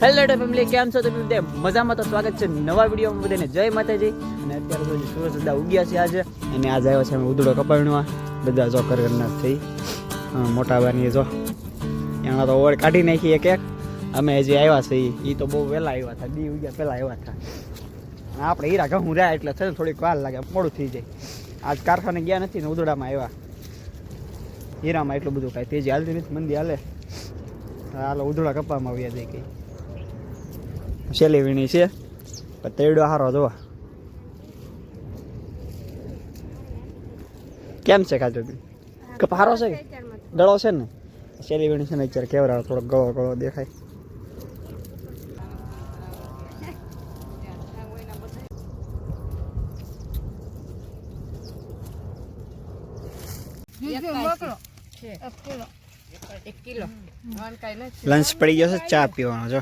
Hello family કેમ છો તમે બધે? મજામાં તો સ્વાગત છે નવા વિડીયોમાં બધાને. જય માતાજી. અને અત્યારે તો સૂરજ દાદા ઉગ્યા છે આજે. અને આજે આવ્યો છે અમે ઉદડો કપાણવા. બધા જો કરના થઈ. મોટા બાની જો. એમાં તો ઓવર કાઢી નાખી એક એક. અમે હજી આવ્યા છે એ તો બહુ વહેલા આવ્યા હતા. બી ઉગ્યા પહેલાં આવ્યા હતા. આપણે હીરા ઘઉં રહ્યા એટલે છે થોડીક વાર લાગે, મોડું થઈ જાય. આજ કારખાને ગયા નથી ને ઉદડામાં આવ્યા. હીરામાં એટલું બધું કાંઈ તેજી હાલતી નથી, મંદી હાલે. હાલો, ઉધડા કપામાં આવ્યા જાય કઈ. શેલી વીણી છે. પણ તેડો સારો જોવા. કેમ છે કાજુ બી કપ હારો છે કે? ગળો છે ને? શેલી વીણી છે ને અત્યારે કેવરાળો થોડો ગળો ગળો દેખાય. લંચ પડી ગયો છે ચા પીવાનો જો.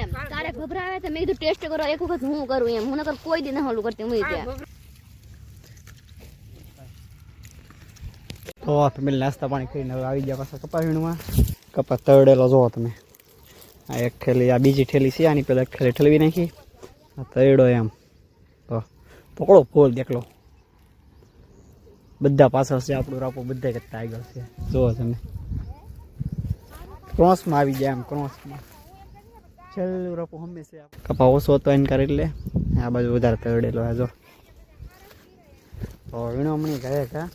એમ તારે ગભરાવે તો મેં કીધું ટેસ્ટ કરો એક વખત હું કરું એમ. હું નકર કોઈ દી ના હોલું કરતી હું ત્યાં. તો ફેમિલી નાસ્તા પાણી કરીને હવે આવી ગયા પાછા કપા વીણમાં કપા તળેલો જોવો તમે. આ એક ઠેલી આ બીજી ઠેલી છે આની પેલા એક ઠેલી ઠેલવી નાખી. આ તળેડો એમ. તો પકડો ફૂલ દેખલો. બધા પાછળ છે આપણું રાપો બધા કરતા આગળ છે. જોવો તમે. ક્રોસમાં આવી જાય એમ, ક્રોસમાં. છેલ્લું રોપો હંમેશા કપા ઓછો હતો એને કરી લે આ બાજુ વધારે તળેલો આ જો. તો વીણો હમણાં કહે હતા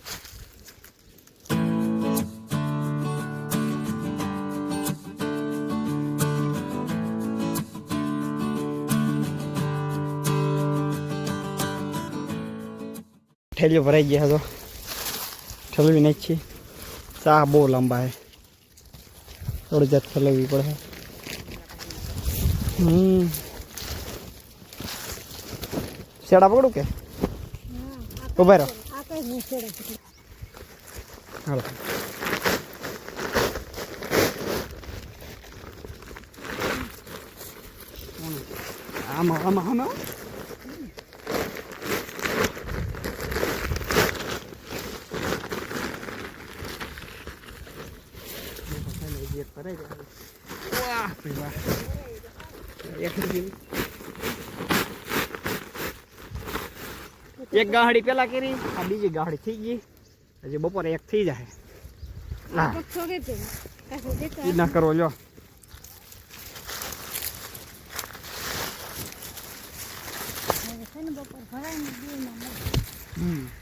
ઠેલીઓ ભરાઈ ગયા તો ઠલવી નાખી ચા બહુ લાંબા હે થોડી જાત ઠલવવી પડે. હમ. શેડા પકડું કે? ઊભા રહો. હાલો. આમાં આમાં આમાં? એક ગાહડી પેલા કરી આ બીજી ગાહડી થઈ ગઈ. હજી બપોરે એક થઈ જાય. ના. કરો ના લ્યો હમ.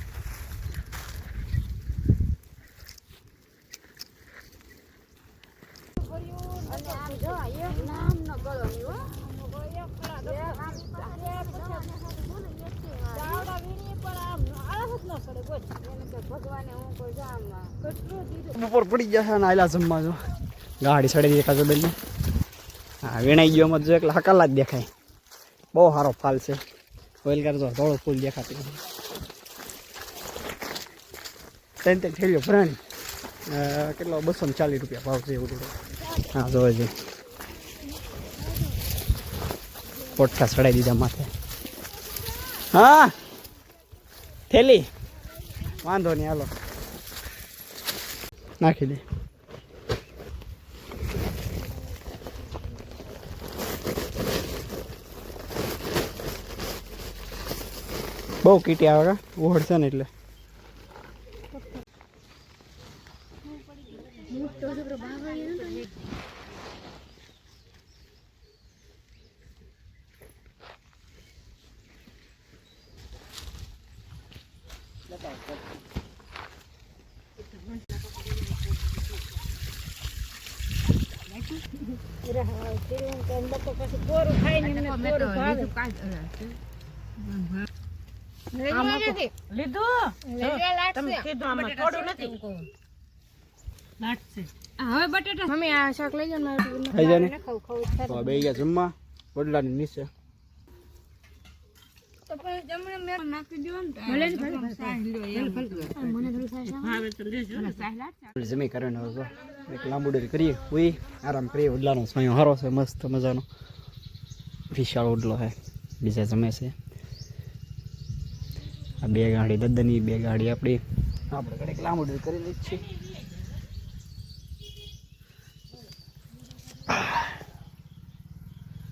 બપોર પડી છે અને આયલા જમવા જો. ગાડી સડી દેખા જો બેન હા, વીણાઈ ગયો મત જો એટલે હકાલા જ દેખાય. બહુ સારો ફાલ છે. ઓઇલ કરજો થોડો ફૂલ દેખાતી ત્રણ ત્રણ ઠેલીઓ ભરાણી. કેટલો, બસો ને ચાલીસ રૂપિયા ભાવ છે એવું હા, જોવે છે પોટકા ચડાવી દીધા માથે. હા, થેલી. વાંધો નહીં હાલો. નાખી દે. બહુ કીટી આવે કા? ને એટલે. હવે બટેટા મમ્મી આ શાક લઈ જાઓ મારે થઈ તો બે ગયા જમવા. વડલાની નીચે. જમી કરવાનો એક લાંબુ કરીએ. ઉઈ આરામ કરીએ. વડલાનો સ્વાયો સારો છે મસ્ત મજાનો. વિશાળ ઉડલો છે. બીજા જમે છે. આ બે ગાડી દદ્દની બે ગાડી આપણી. આપણે કડેક લાંબુ ડેરી કરી જ છીએ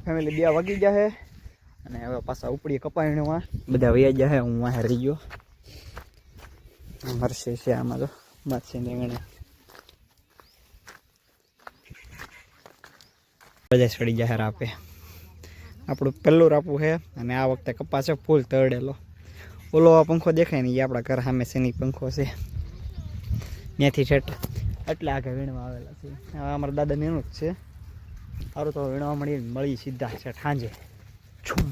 ફેમિલી બે વાગી ગયા છે. અને હવે પાછા ઉપડી કપાયણમાં બધા વૈયા ગયા છે હું વાહે રહી ગયો. હર્ષે છે આમાં તો બાદશાહ રીંગણા બધા સડી જાહેર આપે આપણું પહેલું રાપવું છે અને આ વખતે કપાસ છે ફૂલ તળેલો. ઓલો આ પંખો દેખાય ને એ આપણા ઘર સામે શેની પંખો છે. ત્યાંથી છેટ એટલે આગળ વીણવા આવેલા છે અમારા દાદાને એનું જ છે. સારું તો વીણવા મળી મળી સીધા છે સાંજે છુમ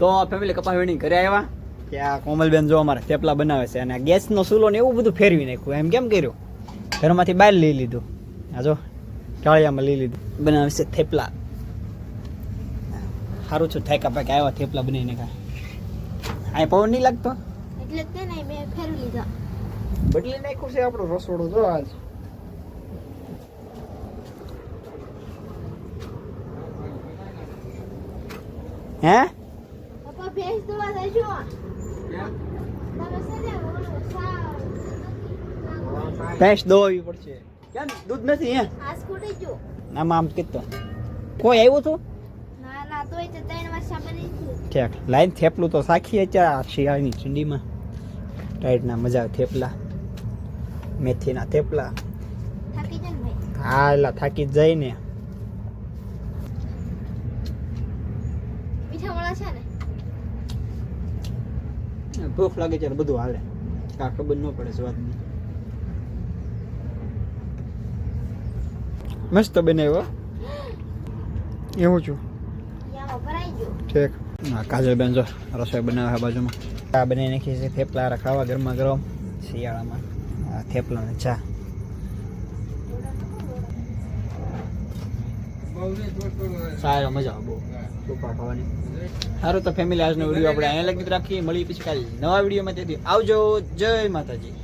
તો ફેમિલી કપા વીણી ઘરે આવ્યા? કે આ કોમલબેન જો અમારે થેપલા બનાવે છે અને ગેસનો ચૂલો ને એવું બધું ફેરવી નાખ્યું. એમ કેમ કર્યું? ઘરમાંથી બહાર લઈ લીધું. આ જો ટાળિયામાં લઈ લીધું. બનાવે છે થેપલા. સારું છું. થાયકા પાકા આવ્યા થેપલા બનાવીને ખા આ પવન નહીં લાગતો? એટલે તે નહીં મેં ફેરવી લીધા. બદલી નાખ્યું છે આપણું રસોડું જો આજ. હે? પપ્પા ભેંસ દોવા જજો ભેંસ દોવી પડશે. કેમ? દૂધ નથી હે? આ સ્કૂટી જો. આમાં આમ કીધું. કોઈ આવ્યું તે ત્રણ વર્ષ બની ગયું ઠેક. લાઈન થેપલું તો સાખી અત્યારે શિયાળની ઠંડીમાં. ટાઈટના મજા આવે થેપલા. મેથીના થેપલા. હા એલા થાકી જ જાય ને. ભૂખ લાગે ત્યારે બધું હાલે. કા ખબર ન પડે સ્વાદની. મસ્ત બનાવ્યો એવું છું. ઠીક કાજલબેન જો રસોઈ બનાવે બાજુમાં. ચા બનાવી નાખી છે થેપલા રખાવા ખાવા ગરમા ગરમ. શિયાળામાં આ થેપલા ને ચા. સારો મજા આવે બહુ. સુપા ખાવાની. સારું તો ફેમિલી આજનો વીડિયો આપણે અહીંયા લગી રાખીએ. મળી પછી કાલે નવા વિડીયોમાં તેથી આવજો. જય માતાજી.